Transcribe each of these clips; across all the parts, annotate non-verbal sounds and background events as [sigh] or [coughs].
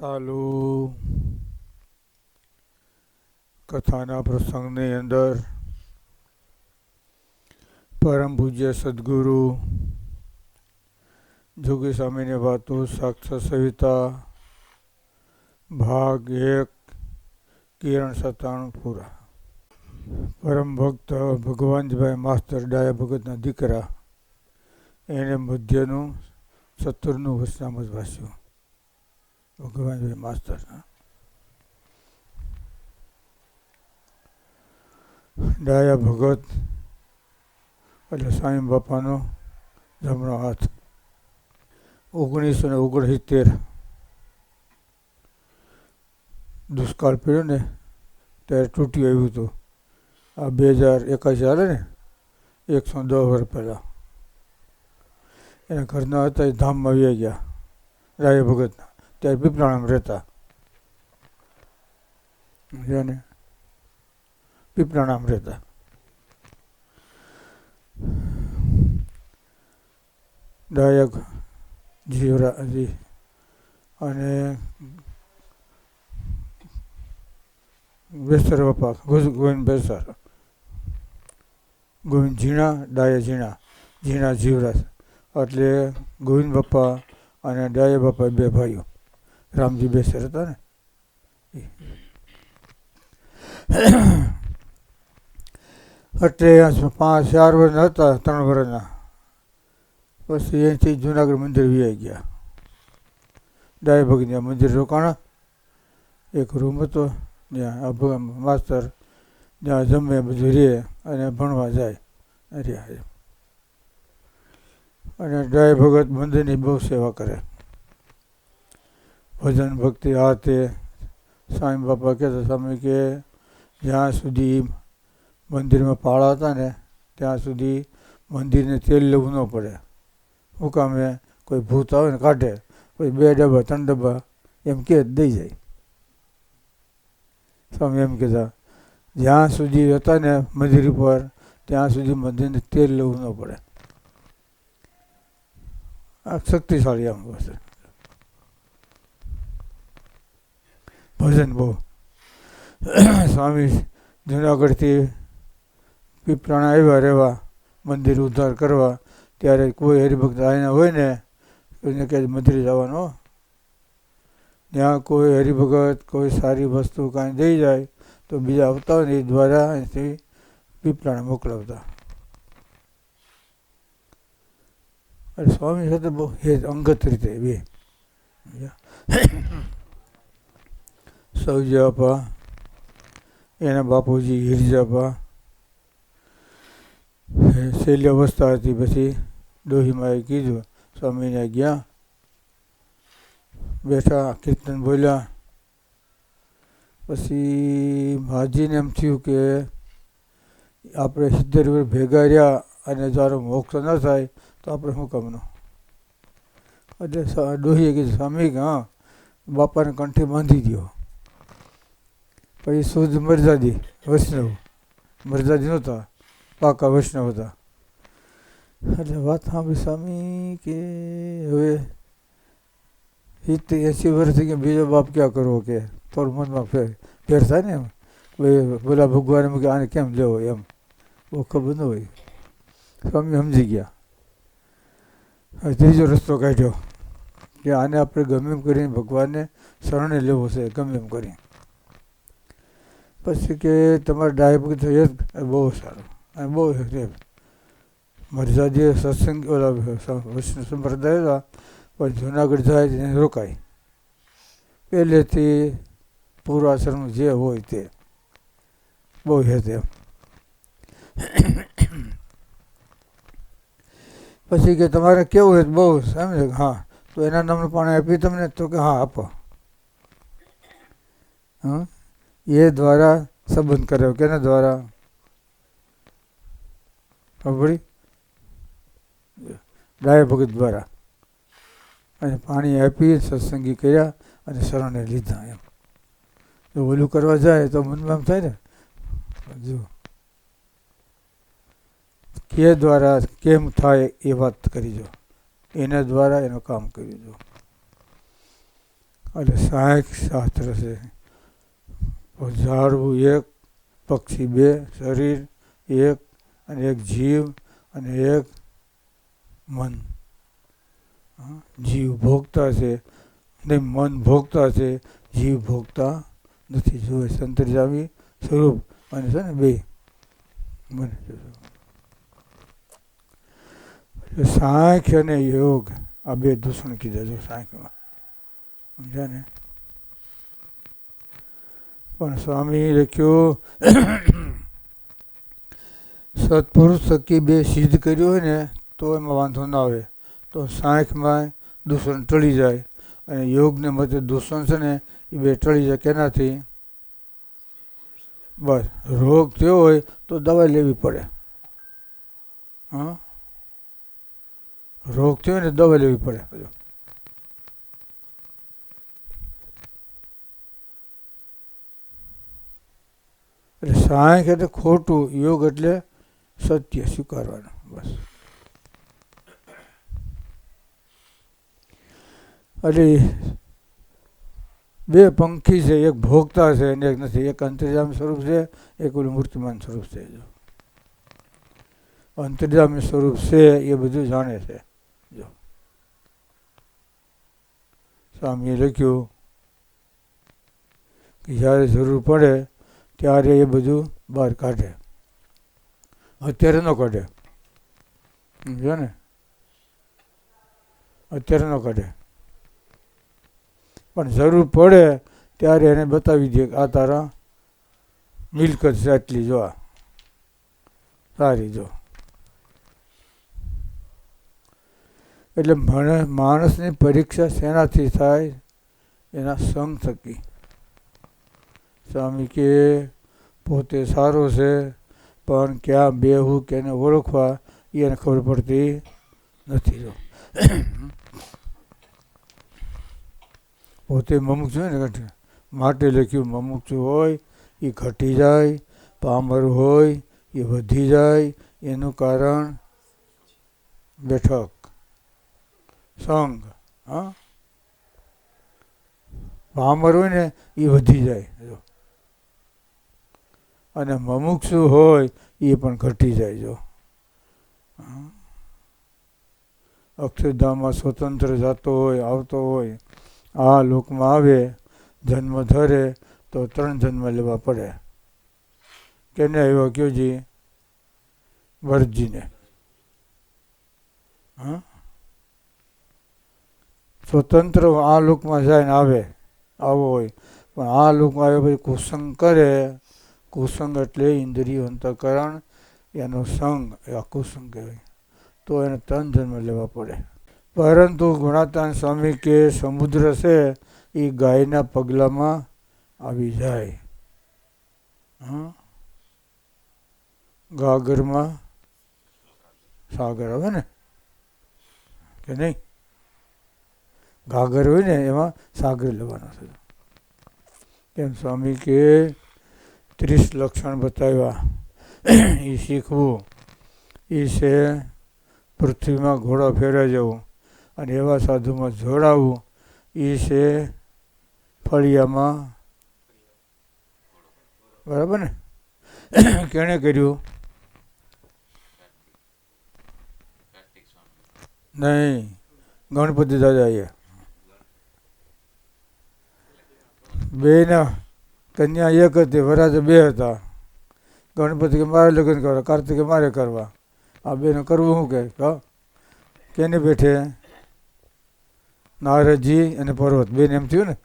ચાલુ કથાના પ્રસંગની અંદર પરમ પૂજ્ય સદગુરુ જોગી સ્વામીની વાતો સાક્ષર સવિતા ભાગ એક કિરણ સત્તાણું પૂરા પરમ ભક્ત ભગવાનજીભાઈ માસ્તર ડાયા ભગતના દીકરા, એને મધ્યનું, સત્તરનું વચનામત વાંચ્યું ભગવાનભાઈ માસ્તર ડાયા ભગત એટલે સ્વામી બાપાનો જમણો હાથ. ઓગણીસો ને ઓગણસિત્તેર દુષ્કાળ પડ્યો ને ત્યારે તૂટી આવ્યું હતું. આ બે હજાર એકાસી હાલે ને, એકસો દસ વર્ષ પહેલાં. એના ઘરના હતા એ ધામમાં આવી ગયા, રાય ભગતના. ત્યારે પીપળાણામાં રહેતા. ને પીપળાણામાં રહેતા. ડાયક જીવરાજી અને બેસર બાપા ગોવિંદ બેસર ગોવિંદ ઝીણા ડાયા ઝીણા. ઝીણા, જીવરાજ. એટલે ગોવિંદ બાપા અને ડાયા બાપા બે ભાઈઓ. રામજી બેસર હતા ને એટલે પાંચ, ચાર વર્ષના હતા, ત્રણ વર્ષના. પછી અહીંથી જુનાગઢ મંદિર વી ગયા. ડાય ભગની મંદિર રોકાણા એક રૂમ હતો, ત્યાં માસ્તર જ્યાં જમે બધું રહે અને ભણવા જાય, રહ્યા અને ડાય ભગત મંદિરની બહુ સેવા કરે. ભજન ભક્તિ આ તે સ્વામી બાપા કહેતા સ્વામી, કે જ્યાં સુધી મંદિરમાં પાળા હતા ને, ત્યાં સુધી મંદિરને તેલ લેવું ન પડે. હું કામે કોઈ ભૂત આવે ને કાઢે, કોઈ બે ડબ્બા, ત્રણ ડબ્બા, એમ કે દઈ જાય. સ્વામી એમ કહેતા જ્યાં સુધી હતા ને મંદિર ઉપર, ત્યાં સુધી મંદિરને તેલ લેવું ન પડે. આ શક્તિશાળી આમ પાસે ભજન બહુ. સ્વામી જુનાગઢથી પીપરાણા આવ્યા રહેવા, મંદિર ઉદ્ધાર કરવા, ત્યારે કોઈ હરિભક્ત આવીને હોય ને, એને કહે મંદિરે જવાનો ત્યાં કોઈ હરિભગત, કોઈ સારી વસ્તુ કાંઈ દઈ જાય, તો બીજા આવતા એ દ્વારા અહીંથી પીપળાને મોકલાવતા. અને સ્વામી સાથે બહુ અંગત રીતે બે. સૌજાપા એના બાપુજી હિરજાપા શૈલ્ય અવસ્થા હતી પછી ડોહીમાએ કીધું, સ્વામીને ગયા બેઠા કીર્તન બોલ્યા. પછી માજીને એમ થયું કે આપણે સિત્તેર ભેગા રહ્યા અને જ્યારે મોક્ષ ન થાય, તો આપણે શું કામનું? એટલે ડોહીએ કીધું, સ્વામી, હા, બાપાને કંઠી બાંધી દો પછી શુદ્ધ મરજાદી વૈષ્ણવ. મરજાદી નહોતા, પાકા વૈષ્ણવ હતા. એટલે વાત સાંભળી સ્વામી કે હવે સિત્તેર એંસી વર્ષ થઈ ગયા, બીજો બાપ ક્યાં કરવો કે? તોર મનમાં ફેર ફેર થાય ને એમ? બોલા ભગવાન એમ કે આને કેમ લેવો એમ? બહુ ખબર ન હોય. સ્વામી સમજી ગયા. હવે ત્રીજો રસ્તો કાઢ્યો કે આને આપણે ગમે એમ કરીને ભગવાનને શરણે લેવો છે, ગમે એમ કરીને. પછી કે તમારે ડાયાભગત એ બહુ સારું. અને બહુ મરજાદી સત્સંગ ઓલા વિષ્ણુ સંપ્રદાય હતા, પણ જુનાગઢ જાય તેને રોકાય. પહેલેથી પૂર્વાશ્રમ જે હોય તે. બહુ હેત તેમ પછી કે તમારે કેવું હોય બહુ સમજે હા. તો એના નામનું પાણી આપી તમને? તો કે, હા, આપો. હા? એ દ્વારા સંબંધ કર્યો કેના દ્વારા? સાંભળી ડાય ભગત દ્વારા. અને પાણી આપી સત્સંગી કર્યા અને શરણે લીધા એમ. જો ઓલું કરવા જાય તો મનમાં એમ થાય ને? જો. કે દ્વારા કેમ થાય એ વાત કરી જો. એના દ્વારા એનું કામ કરી જો. એટલે સહાયક શાસ્ત્ર છે. ઝાડવું એક, પક્ષી બે, શરીર એક અને એક જીવ અને એક મન. જીવ ભોગતા છે. નહીં, મન ભોગતા છે. જીવ ભોગતા નથી. જોવે સંતરજામી સ્વરૂપ અને છે ને બે. બને સાંખ્ય અને યોગ. આ બે દૂષણ કીધા છે સાંખ્યમાં. સમજ્યા ને? પણ સ્વામી લખ્યું, સત્પુરુષ થકી બે સિદ્ધ કર્યું હોય ને, તો એમાં વાંધો ના આવે. તો સાંખમાં દૂષણ ટળી જાય અને યોગને મતે દૂષણ છે ને, એ બે ટળી જાય કેનાથી? બસ, રોગ થયો હોય તો દવા લેવી પડે. હા? રોગ થયો ને, દવા લેવી પડે. એટલે સાંખ એટલે ખોટું, યોગ એટલે સત્ય, સ્વીકારવાનું, બસ. એટલે બે પંખી છે, એક ભોગતા છે અને એક નથી, એક અંતર્જામ સ્વરૂપ છે, એક ઓલું મૂર્તિમાન સ્વરૂપ છે. જો. અંતર્જામી સ્વરૂપ છે, એ બધું જાણે છે. જો. સ્વામીએ લખ્યું કે જ્યારે જરૂર પડે ત્યારે એ બધું બહાર કાઢે. અત્યારે ન કાઢે. સમજો ને? અત્યારે ન કાઢે. પણ જરૂર પડે ત્યારે એને બતાવી દે કે આ તારા મિલકત છે આટલી, જો આ. સારી, જો. એટલે માણસની પરીક્ષા શેનાથી થાય? એના સંગ થકી. સ્વામી કે, પોતે સારો છે, પણ ક્યાં બેહું, કેને ઓળખવા એને ખબર પડતી નથી જો પોતે મમુક્ષ હોય ને માટે લખ્યું મમુક્ષ હોય એ ઘટી જાય, પામર હોય એ વધી જાય, એનું કારણ બેઠક સંગ હા? પામર હોય ને એ વધી જાય. જો અને મમુક્ષુ હોય એ પણ ઘટી જાય જો. અક્ષરધામમાં સ્વતંત્ર જતો હોય, આવતો હોય, આ લોકમાં આવે, જન્મ ધરે, તો ત્રણ જન્મ લેવા પડે. કેને આવ્યો કયો જી ભરતજીને હા સ્વતંત્ર આ લોકમાં જાય ને આવે, આવો હોય. પણ આ લોકમાં આવ્યો પછી કુસંગ કરે કુસંગ એટલે ઇન્દ્રિય અંતકરણ એનો સંગ, એ અકુસંગ કહેવાય. તો એને ત્રણ જન્મ લેવા પડે. પરંતુ ગુણાતાન સ્વામી કે સમુદ્ર છે, એ ગાયના પગલામાં આવી જાય. ગાગરમાં સાગર આવે ને? કે નહીં? ગાગર હોય ને, એમાં સાગર લેવાનો છે. કેમ? સ્વામી કે ત્રીસ લક્ષણ બતાવ્યા. એ શીખવું. એ છે પૃથ્વીમાં ઘોડા ફેરવા જવું અને એવા સાધુમાં જોડાવવું એ છે ફળિયામાં બરાબર ને? કેણે કર્યું? નહીં. ગણપતિ દાદાએ. બેના કન્યા એક હતી વરાજે બે હતા. ગણપતિ કે મારે લગ્ન કરવા, કાર્તિકે મારે કરવા. આ બેને કરવું શું કે? કહો કેને બેઠે? નારદજી અને પર્વત. બેન એમ થયું ને?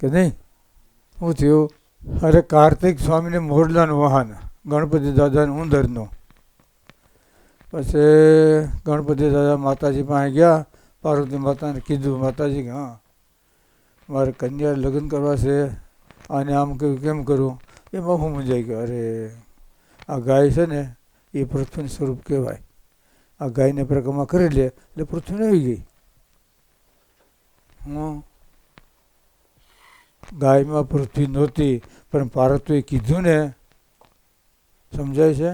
કે નહીં? શું થયું? અરે કાર્તિક સ્વામીને મોરલાનું વાહન, ગણપતિ દાદાને ઉંદરનું. પછી ગણપતિ દાદા માતાજી પાસે ગયા, પાર્વતી માતાને કીધું, માતાજી કે, હા, મારે કન્યા લગ્ન કરવા છે. આને આમ કહ્યું, કેમ કરું? એમાં હું મૂંઝાઈ ગયો. અરે, આ ગાય છે ને, એ પૃથ્વીનું સ્વરૂપ કહેવાય. આ ગાયને પ્રક્રમા કરી લે, એટલે પૃથ્વીને આવી ગઈ. હું ગાયમાં પૃથ્વી નહોતી, પણ પાર્વતીએ કીધું ને, સમજાય છે?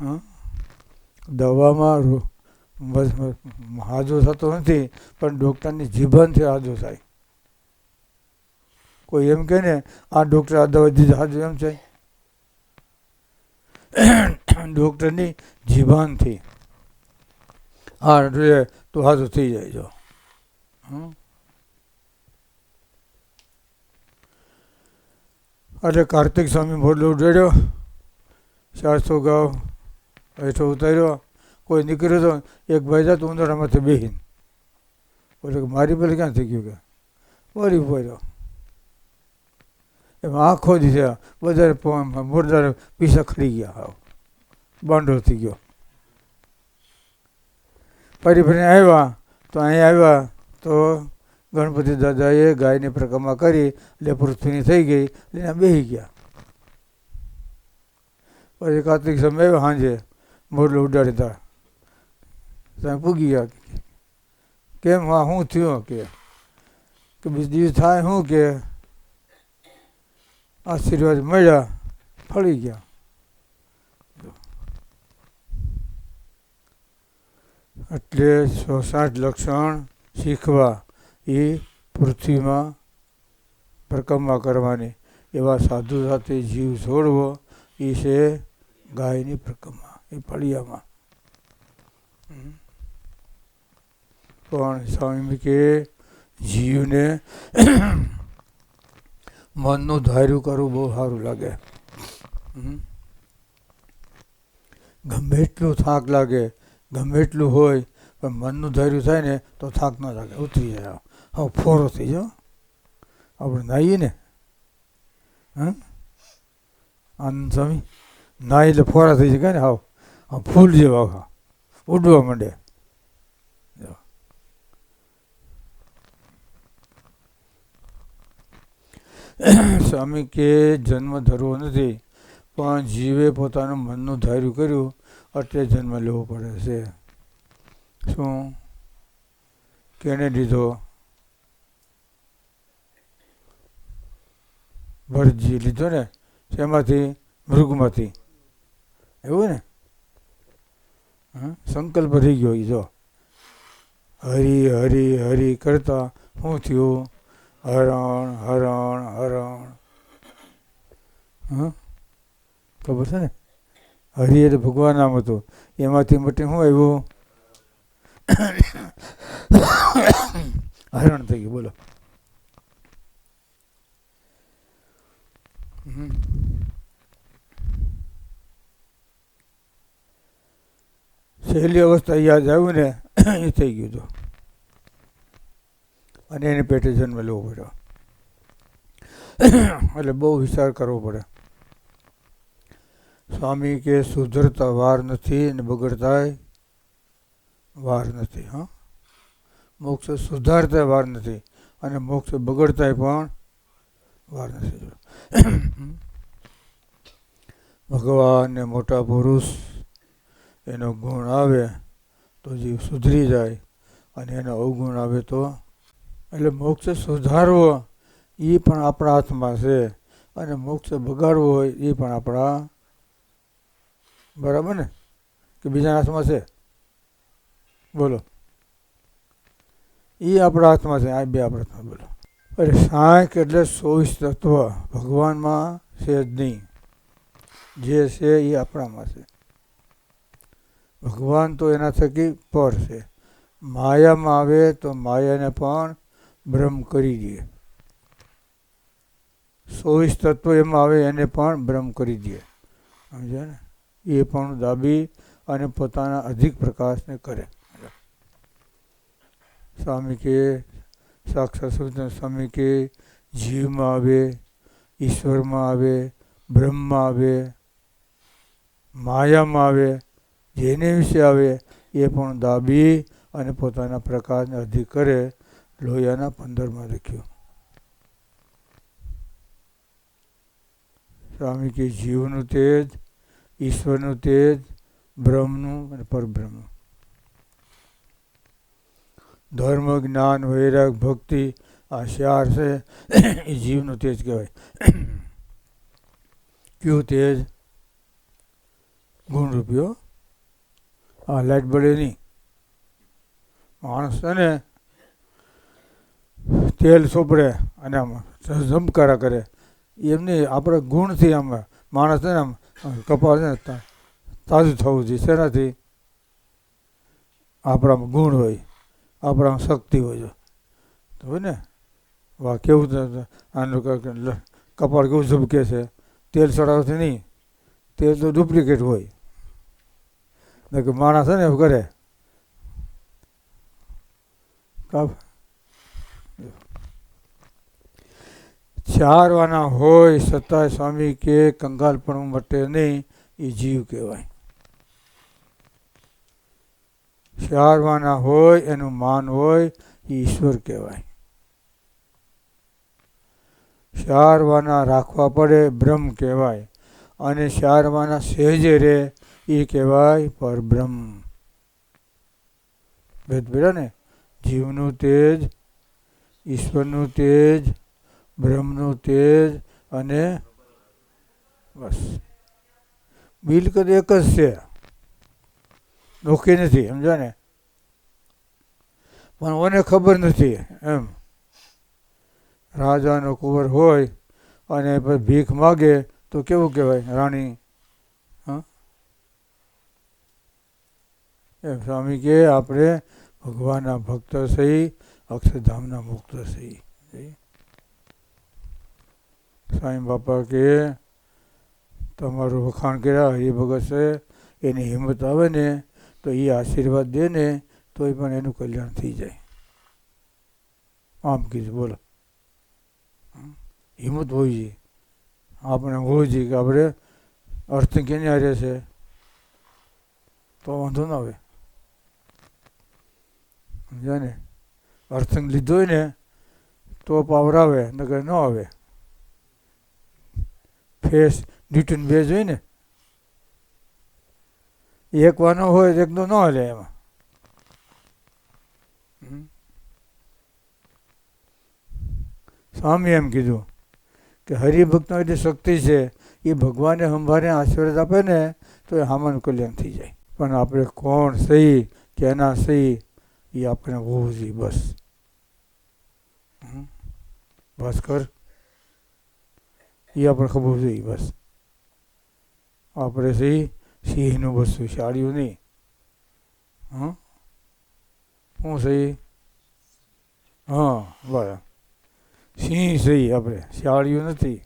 હા? દવામાં હાજો થતો નથી, પણ ડૉક્ટરની જીભનથી હાજો થાય. કોઈ એમ કહે ને, આ ડૉક્ટર આ દવા દીધી હાજર એમ છે ડૉક્ટરની જીભાનથી હા તો હાજર થઈ જાય, જો? એટલે કાર્તિક સ્વામી મોરલો ઉડાડ્યો. ચારસો ગાવ હેઠો ઉતાર્યો. કોઈ નીકળ્યો તો એક ભાઈ જાત ઉંદરામાંથી બેહીને. બોલે મારી પેલે ક્યાં થઈ ગયું કે? વળી ઊભો એમાં આખો દિવસે વધારે મોરદાર પીસા ખરી ગયા હાવ. બાંડો થઈ ગયો. ફરી ફરીને આવ્યા, તો અહીં આવ્યા, તો ગણપતિ દાદાએ ગાયની પ્રક્રમા કરી, એટલે પૃથ્વીની થઈ ગઈ, એટલે બેસી ગયા. પછી કાર્તિક સમય આવ્યો સાંજે, મોરલો ઉડાડતા ત્યાં પૂગી ગયા કેમ હા શું થયું કે? બીજું દિવસ થાય શું કે? આશીર્વાદ મળ્યા, ફળી ગયા. એટલે સો સાત લક્ષણ શીખવા એ પૃથ્વીમાં પરિક્રમા કરવાની. એવા સાધુ સાથે જીવ છોડવો, એ છે ગાયની પ્રકમા એ ફળિયામાં. પણ સ્વામી કે જીવને મનનું ધાર્યું કરવું બહુ સારું લાગે. ગમે એટલું થાક લાગે, ગમે એટલું હોય, પણ મનનું ધાર્યું થાય ને તો થાક ન લાગે, ઉતરી જાય હવે ફોરો થઈ જાઓ. આપણે નાહીએ ને? હા આનંદ સ્વામી, નાહી એટલે ફોરા થઈ જાય ને? આમ ફૂલ જેવા ઉડવા માંડે [coughs] સ્વામી કે જન્મ ધરવો નથી, પણ જીવે પોતાનું મનનું ધાર્યું કર્યું એટલે જન્મ લેવો પડે છે. શું? કેને લીધો? ભરતજી લીધો ને? શેમાંથી? મૃગમાંથી. એવું ને? સંકલ્પ રહી ગયો એ જો. હરી હરી હરી કરતા હું થયું હરણ હરણ હરણ. હા ખબર છે ને? હરિ એટલે ભગવાન નામ હતું. એમાંથી મટી શું આવ્યું? હરણ થઈ ગયું, બોલો. છેલ્લી અવસ્થા યાદ આવ્યું ને? એ થઈ ગયું હતું અને એને પેટે જન્મ લેવો પડ્યો એટલે બહુ વિચાર કરવો પડે. સ્વામી કે સુધરતા વાર નથી અને બગડતાય વાર નથી, હા. મોક્ષ સુધારતા વાર નથી અને મોક્ષ બગડતાય પણ વાર નથી. ભગવાન ને મોટા પુરુષ એનો ગુણ આવે તો જીવ સુધરી જાય અને એનો અવગુણ આવે તો એટલે મોક્ષ સુધારવો એ પણ આપણા હાથમાં છે. અને મોક્ષ બગાડવો હોય એ પણ આપણા બરાબર ને? કે બીજાના હાથમાં છે? બોલો. એ આપણા હાથમાં છે, આ બે આપણા હાથમાં, બોલો. અરે સાંખ એટલે ચોવીસ તત્વ, ભગવાનમાં છે જ નહીં. જે છે એ આપણામાં છે. ભગવાન તો એના થકી પર છે. માયામાં આવે તો માયાને પણ બ્રહ્મ કરી દે. ચોવીસ તત્વ એમાં આવે એને પણ બ્રહ્મ કરી દે. સમજે ને? એ પણ દાબી અને પોતાના અધિક પ્રકાશને કરે. સ્વામી કે, સાક્ષાત સૂચન સ્વામી કે, જીવમાં આવે, ઈશ્વરમાં આવે, બ્રહ્મમાં આવે, માયામાં આવે, જેને વિશે આવે, એ પણ દાબી અને પોતાના પ્રકાશને અધિક કરે લોહિયાના પંદરમાં લખ્યું. સ્વામી કે જીવનું તેજ, ઈશ્વરનું તેજ, બ્રહ્મનું અને પરબ્રહ્મ ધર્મ, જ્ઞાન, વૈરાગ, ભક્તિ આ ચાર છે, એ જીવનું તેજ કહેવાય. કયું તેજ? ગુણ રૂપિયો આ લાઈટ બળે નહીં માણસ છે ને તેલ સોપડે અને આમ ઝમકારા કરે. એમની આપણે ગુણથી આમ માણસ છે ને આમ કપાળને તાજું થવું જોઈએ. શેનાથી? આપણામાં ગુણ હોય આપણામાં શક્તિ હોય તો ને? વાહ, કેવું આનું કપાળ કેવું ઝબકે છે? તેલ ચડાવવાથી નહીં, તેલ તો ડુપ્લિકેટ હોય. કે માણસ ને એવું કરે. ચારવાના હોય છતાંય સ્વામી કે કંગાલપણું મટે નહીં, એ જીવ કહેવાય. ચારવાના હોય, એનું માન હોય, એ ઈશ્વર કહેવાય. ચારવાના રાખવા પડે, બ્રહ્મ કહેવાય. અને ચારવાના સહેજે રે એ કહેવાય પરબ્રહ્મ. ભેદ ભેડા ને? જીવનું તેજ, ઈશ્વરનું તેજ બ્રહ્મનું તેજ અને બસ. બિલકુલ એક જ છે. નોખી નથી સમજો ને? પણ મને ખબર નથી, એમ. રાજાનો કુંવર હોય અને ભીખ માગે, તો કેવું કહેવાય, રાણી? એમ, સ્વામી કે, આપણે ભગવાનના ભક્ત સહી, અક્ષરધામના મુક્ત સહી. સ્વામી બાપા કે તમારું વખાણ કર્યા, હરિભગત છે, એની હિંમત આવે ને, તો એ આશીર્વાદ દે ને, તોય પણ એનું કલ્યાણ થઈ જાય. આમ કીધું, બોલો. હિંમત હોવી જોઈએ. આપણે હોવી જોઈએ કે આપણે અર્થ કેને હારે છે? તો વાંધો ના આવે. સમજ્યા ને? અર્થંગ લીધો હોય ને, તો પાવર આવે, નકર ન આવે. ફેસ ન્યૂટન બે હોય ને એક વાનો હોય એકનો ન હાલે એમાં. સ્વામી એમ કીધું કે હરિભક્તનો એટલી શક્તિ છે, એ ભગવાને સંભાળે આશીર્વાદ આપે ને, તો એ હામાનું કલ્યાણ થઈ જાય પણ આપણે કોણ સહી, કેના સહી, એ આપણે હોવું જોઈએ બસ હમ. બસ કર એ આપણે ખબર જોઈએ બસ આપણે સહી સિંહનું વસ્તુ શાળિયું નહીં હં શું સહી હા બરાબર સિંહ સહી આપણે શાળિયું નથી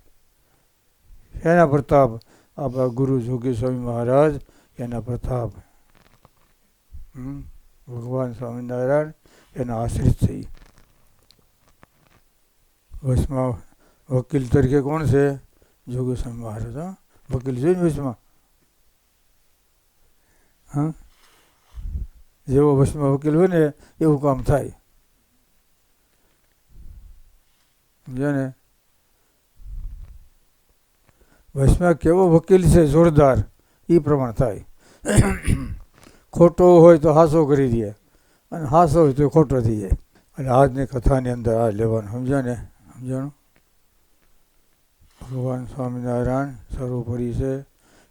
એના પ્રતાપ આપણા ગુરુ જોગી સ્વામી મહારાજ એના પ્રતાપ હમ. ભગવાન સ્વામિનારાયણ એના આશ્રિત થઈ વચમાં વકીલ તરીકે કોણ છે? જોગી સ્વામી મહારાજ, હા? વકીલ જોઈને વચમાં હા? જેવો વચમાં વકીલ હોય ને એવું કામ થાય. સમજ્યા ને? વચમાં કેવો વકીલ છે? જોરદાર. એ પ્રમાણે થાય. ખોટો હોય તો હાસો કરી દે. અને હાસો હોય તો ખોટો થઈ જાય. અને આજની કથાની અંદર આ લેવાનું. સમજ્યા ને? સમજાણું ભગવાન સ્વામિનારાયણ સર્વોપરી છે.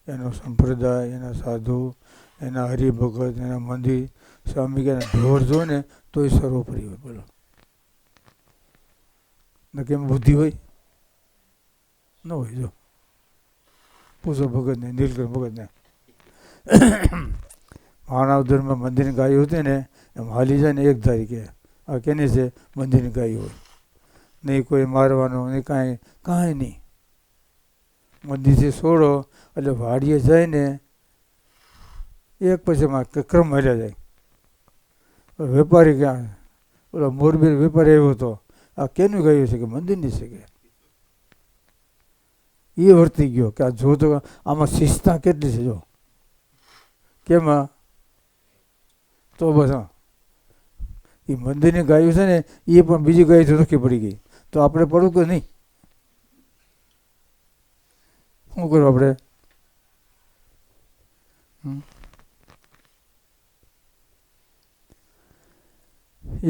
એનો સંપ્રદાય, એના સાધુ, એના હરિભગત, એના મંદિર સ્વામી કે ઢોર જો ને તો એ સર્વોપરી હોય, બોલો. ને કેમ બુદ્ધિ હોય? ન હોય, જો. પૂછો ભગતને, નીલકંઠ ભગતને. માનવધરમાં મંદિરની ગાયો હતી ને, એમ હાલી જાય ને એક તારીખે. આ કેની છે? મંદિરની ગાયો હોય. નહીં કોઈ મારવાનું, નહીં કાંઈ કાંઈ નહીં. મંદિરથી છોડો, એટલે વાડીએ જાય ને એક પછી ક્રમ હાલ્યા જાય. વેપારી ક્યાં? ઓલો મોરબી વેપારી આવ્યો હતો આ કેનું ગાયું છે કે મંદિરની છે કે? એ વર્તી ગયો કે આ જો તો આમાં શિસ્તા કેટલી છે જો? કેમાં? તો બસ હા. એ મંદિરની ગાયું છે ને એ પણ બીજી ગાય નક્કી પડી ગઈ. તો આપણે પડવું કે નહીં? શું કરવું આપણે?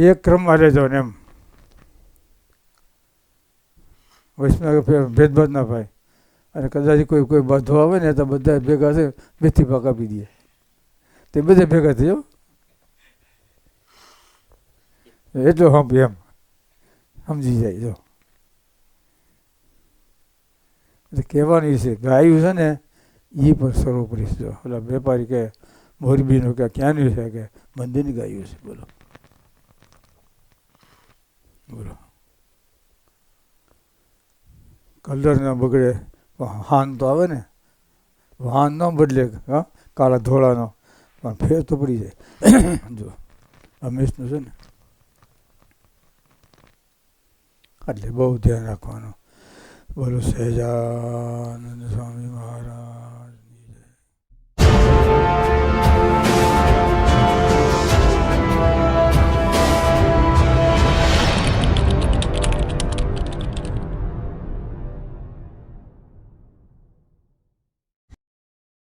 એક ક્રમમાં રહેજો ને એમ. વૈષ્ણવ ભેદભાવ ના ભાઈ. અને કદાચ કોઈ કોઈ બાંધો આવે ને તો બધા ભેગા છે મેથી પાક આપી દે. તે બધા ભેગા થયો એટલો હમ એમ. સમજી જાય જો. એટલે કહેવાની છે ગાયું છે ને એ પણ સર્વોપરી છે. ઓલા વેપારી કે મોરબીનું કે ક્યાંનું છે કે મંદિરની ગાયું છે, બોલો. બોલો. કલર ના બગડે હાન તો આવે ને વાહન ન બદલે, હા, કાળા ધોળાનો, પણ ફેર તો પડી જાય. જો હંમેશનું છે ને, એટલે બહુ ધ્યાન રાખવાનું. બોલો સહેજાનંદ સ્વામી મહારાજ.